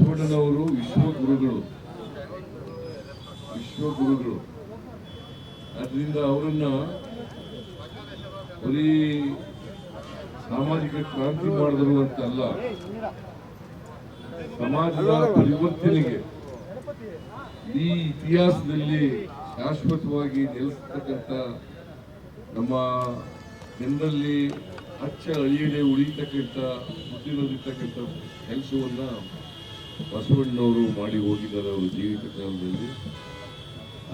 ಬಸವಣ್ಣನವರು ವಿಶ್ವಗುರುಗಳು. ವಿಶ್ವಗುರುಗಳು. ಅದರಿಂದ ಅವರನ್ನ ಬರೀ ಸಾಮಾಜಿಕ ಕ್ರಾಂತಿ ಮಾಡಿದರು ಅಂತಲ್ಲ ಸಮಾಜದ ಪರಿವರ್ತನೆಗೆ ಈ ಇತಿಹಾಸದಲ್ಲಿ ಶಾಶ್ವತವಾಗಿ ನೆಲೆಸತಕ್ಕಂಥ ನಮ್ಮ ಜನರಲ್ಲಿ ಅಚ್ಚ ಅಳಿಯದೆ ಉಳಿತಕ್ಕಂಥ ಬುದ್ಧಿನಲ್ಲಿರ್ತಕ್ಕಂಥ ಕೆಲಸವನ್ನ ಬಸವಣ್ಣನವರು ಮಾಡಿ ಹೋಗಿದ್ದಾರೆ ಅವರ ಜೀವಿತ ಕಾಲದಲ್ಲಿ.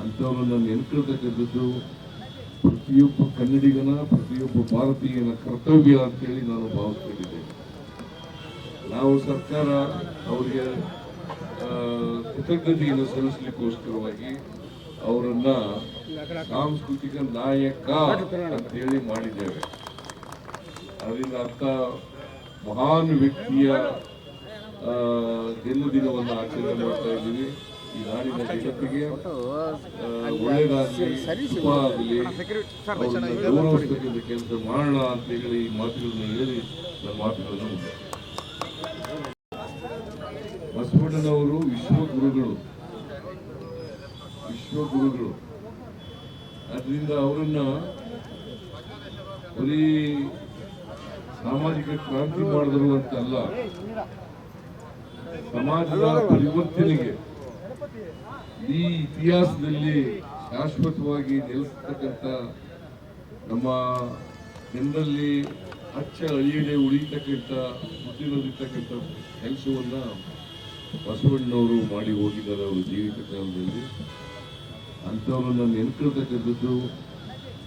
ಅಂಥವ್ರನ್ನ ನೆನ್ಕೊಳ್ತಕ್ಕಂಥದ್ದು ಪ್ರತಿಯೊಬ್ಬ ಕನ್ನಡಿಗನ, ಪ್ರತಿಯೊಬ್ಬ ಭಾರತೀಯನ ಕರ್ತವ್ಯ ಅಂತೇಳಿ ನಾನು ಭಾವಿಸ್ಕೊಂಡಿದ್ದೇನೆ. ನಾವು ಸರ್ಕಾರ ಅವರಿಗೆ ಕೃತಜ್ಞತೆಯನ್ನು ಸಲ್ಲಿಸಲಿಕ್ಕೋಸ್ಕರವಾಗಿ ಅವರನ್ನ ಸಾಂಸ್ಕೃತಿಕ ನಾಯಕ ಅಂತೇಳಿ ಮಾಡಿದ್ದೇವೆ. ಅದರಿಂದ ಅರ್ಥ ಮಹಾನ್ ವ್ಯಕ್ತಿಯ ಆ, ಒಂದು ಆಚರಣೆ ಮಾಡ್ತಾ ಇದ್ದೀವಿ. ಈ ನಾಡಿನ ಜಗತ್ತಿಗೆ ಒಳ್ಳೆಯದಾಗಲಿ ಗೌರವಿಸ್ತಕ್ಕಂಥ ಕೆಲಸ ಮಾಡೋಣ ಅಂತ ಹೇಳಿ ಈ ಮಾತುಗಳನ್ನ ಹೇಳಿ ನನ್ನ ಮಾತುಗಳನ್ನು ವಿಶ್ವ ಬಸವಣ್ಣನವರು ವಿಶ್ವಗುರುಗಳು ವಿಶ್ವಗುರುಗಳು ಅದರಿಂದ ಅವರನ್ನ ಬರೀ ಸಾಮಾಜಿಕ ಕ್ರಾಂತಿ ಮಾಡಿದರು ಅಂತಲ್ಲ ಸಮಾಜದ ಪರಿವರ್ತನೆಗೆ ಈ ಇತಿಹಾಸದಲ್ಲಿ ಶಾಶ್ವತವಾಗಿ ನೆಲೆಸ್ತಕ್ಕಂಥ ನಮ್ಮ ಜನರಲ್ಲಿ ಹಚ್ಚ ಅಳಿಯಡೆ ಉಳಿತಕ್ಕಂಥ ಬುದ್ಧಿನಲ್ಲಿರ್ತಕ್ಕಂಥ ಕೆಲಸವನ್ನು ಬಸವಣ್ಣವರು ಮಾಡಿ ಹೋಗಿದ್ದಾರೆ ಅವರ ಜೀವಿತ ಕಾಲದಲ್ಲಿ. ಅಂಥವ್ರನ್ನ ನೆನ್ಕೊಳ್ತಕ್ಕಂಥದ್ದು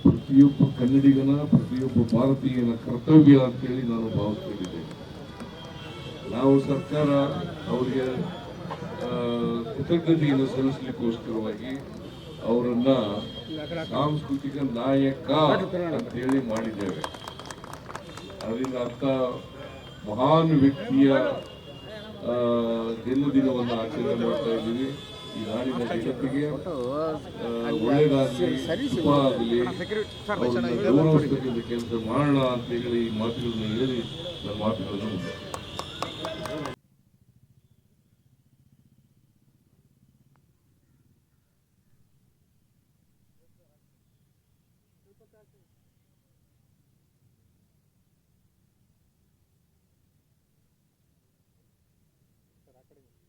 ಪ್ರತಿಯೊಬ್ಬ ಕನ್ನಡಿಗನ, ಪ್ರತಿಯೊಬ್ಬ ಭಾರತೀಯನ ಕರ್ತವ್ಯ ಅಂತೇಳಿ ನಾನು ಭಾವಿಸ್ಕೊಂಡಿದ್ದೇನೆ. ನಾವು ಸರ್ಕಾರ ಅವರಿಗೆ ಕೃತಜ್ಞತೆಯನ್ನು ಸಲ್ಲಿಸಲಿಕ್ಕೋಸ್ಕರವಾಗಿ ಅವರನ್ನ ಸಾಂಸ್ಕೃತಿಕ ನಾಯಕ ಅಂತೇಳಿ ಮಾಡಿದ್ದೇವೆ ಅದರಿಂದ ಅರ್ಥ ಮಹಾನ್ ವ್ಯಕ್ತಿಯ ಜನ್ಮದಿನವನ್ನು ಆಚರಣೆ ಮಾಡ್ತಾ ಇದ್ದೀವಿ ಈ ನಾಡಿನ ಜನತೆಗೆ ಒಳ್ಳೆಯದಾಗಲಿ ಗೌರವಿಸ್ತಕ್ಕಂಥ ಕೆಲಸ ಮಾಡೋಣ ಅಂತ ಹೇಳಿ ಈ ಮಾತುಗಳನ್ನ ಹೇಳಿ, ನನ್ನ ಮಾತುಗಳನ್ನು. aprender.